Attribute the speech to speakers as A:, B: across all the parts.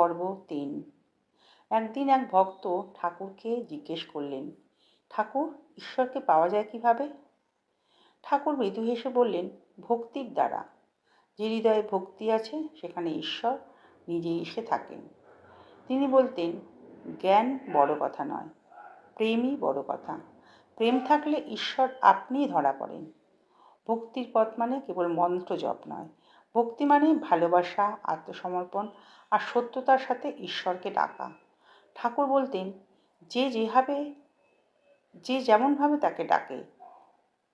A: পর্ব তিন। একদিন এক ভক্ত ঠাকুরকে জিজ্ঞেস করলেন, ঠাকুর, ঈশ্বরকে পাওয়া যায় কীভাবে? ঠাকুর মৃদু হেসে বললেন, ভক্তির দ্বারা। যে হৃদয়ে ভক্তি আছে, সেখানে ঈশ্বর নিজেই এসে থাকেন। তিনি বলতেন, জ্ঞান বড় কথা নয়, প্রেমই বড় কথা। প্রেম থাকলে ঈশ্বর আপনিই ধরা পড়েন। ভক্তির পথ মানে কেবল মন্ত্র জপ নয় ভক্তি মানে ভালোবাসা, আত্মসমর্পণ আর সত্যতার সাথে ঈশ্বরকে ডাকা। ঠাকুর বলতেন, যে যেভাবে, যে যেমনভাবে তাকে ডাকে,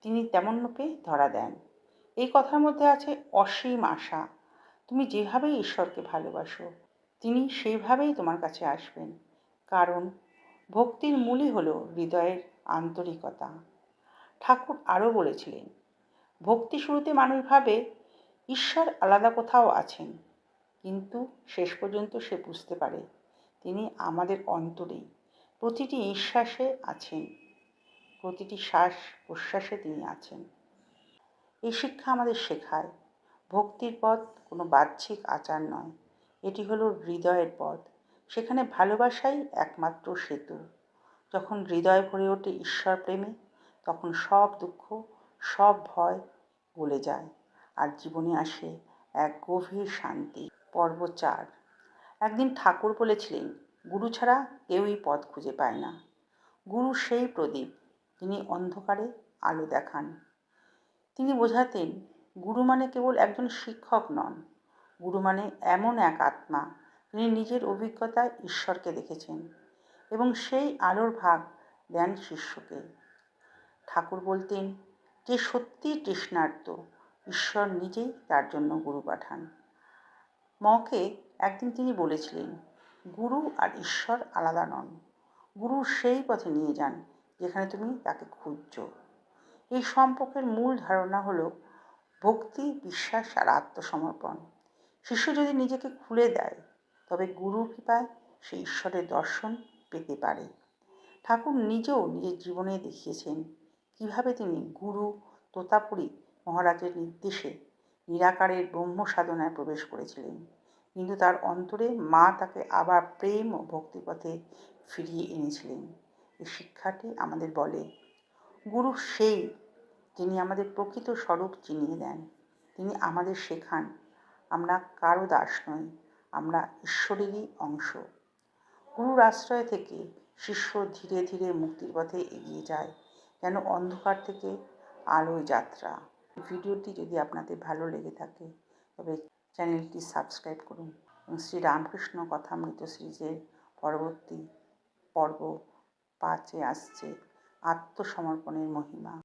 A: তিনি তেমন রূপে ধরা দেন। এই কথার মধ্যে আছে অসীম আশা। তুমি যেভাবেই ঈশ্বরকে ভালোবাসো, তিনি সেইভাবেই তোমার কাছে আসবেন। কারণ ভক্তির মূলই হলো হৃদয়ের আন্তরিকতা। ঠাকুর আরও বলেছিলেন, ভক্তি শুরুতে মানুষ ভাবে ঈশ্বর আলাদা কোথাও আছেন, কিন্তু শেষ পর্যন্ত সে বুঝতে পারে তিনি আমাদের অন্তরেই। প্রতিটি নিঃশ্বাসে আছেন, প্রতিটি শ্বাস প্রশ্বাসে তিনি আছেন। এই শিক্ষা আমাদের শেখায়, ভক্তির পথ কোনো বাহ্যিক আচার নয়, এটি হলো হৃদয়ের পথ। সেখানে ভালোবাসাই একমাত্র সেতু। যখন হৃদয় ভরে ওঠে ঈশ্বর প্রেমে তখন সব দুঃখ, সব ভয় গলে যায়। আর জীবনে আসে এক গভীর শান্তি। পর্ব চার। একদিন ঠাকুর বলেছিলেন, গুরু ছাড়া কেউই পথ খুঁজে পায় না। গুরু সেই প্রদীপ তিনি অন্ধকারে আলো দেখান। তিনি বোঝাতেন, গুরু মানে কেবল একজন শিক্ষক নন। গুরু মানে এমন এক আত্মা তিনি নিজের অভিজ্ঞতায় ঈশ্বরকে দেখেছেন এবং সেই আলোর ভাগ দেন শিষ্যকে। ঠাকুর বলতেন, যে সত্যি তৃষ্ণার্ত ঈশ্বর নিজেই তার জন্য গুরু পাঠান। মকে একদিন তিনি বলেছিলেন, গুরু আর ঈশ্বর আলাদা নন। গুরু সেই পথে নিয়ে যান যেখানে তুমি তাকে খুঁজছ। এই সম্পর্কের মূল ধারণা হলো ভক্তি, বিশ্বাস আর আত্মসমর্পণ। শিষ্য যদি নিজেকে খুলে দেয়, তবে গুরু কৃপায় সে ঈশ্বরের দর্শন পেতে পারে। ঠাকুর নিজেও নিজের জীবনে দেখিয়েছেন কীভাবে তিনি গুরু, তোতাপুরী মহারাজের নির্দেশে নিরাকারের ব্রহ্ম সাধনায় প্রবেশ করেছিলেন। কিন্তু তার অন্তরে মা তাকে আবার প্রেম ও ভক্তিপথে ফিরিয়ে এনেছিলেন। এই শিক্ষাটি আমাদের বলে, গুরু সেই যিনি আমাদের প্রকৃত স্বরূপ চিনিয়ে দেন। তিনি আমাদের শেখান, আমরা কারও দাস নই, আমরা ঈশ্বরেরই অংশ। গুরুর আশ্রয় থেকে শিষ্য ধীরে ধীরে মুক্তির পথে এগিয়ে যায়, যেন অন্ধকার থেকে আলোয় যাত্রা। ভিডিওটি যদি আপনাদের ভালো লেগে থাকে, তবে চ্যানেলটি সাবস্ক্রাইব করুন। এবং শ্রী রামকৃষ্ণ কথামৃত সিরিজের পরবর্তী পর্ব পাঁচে আসছে। আত্মসমর্পণের মহিমা।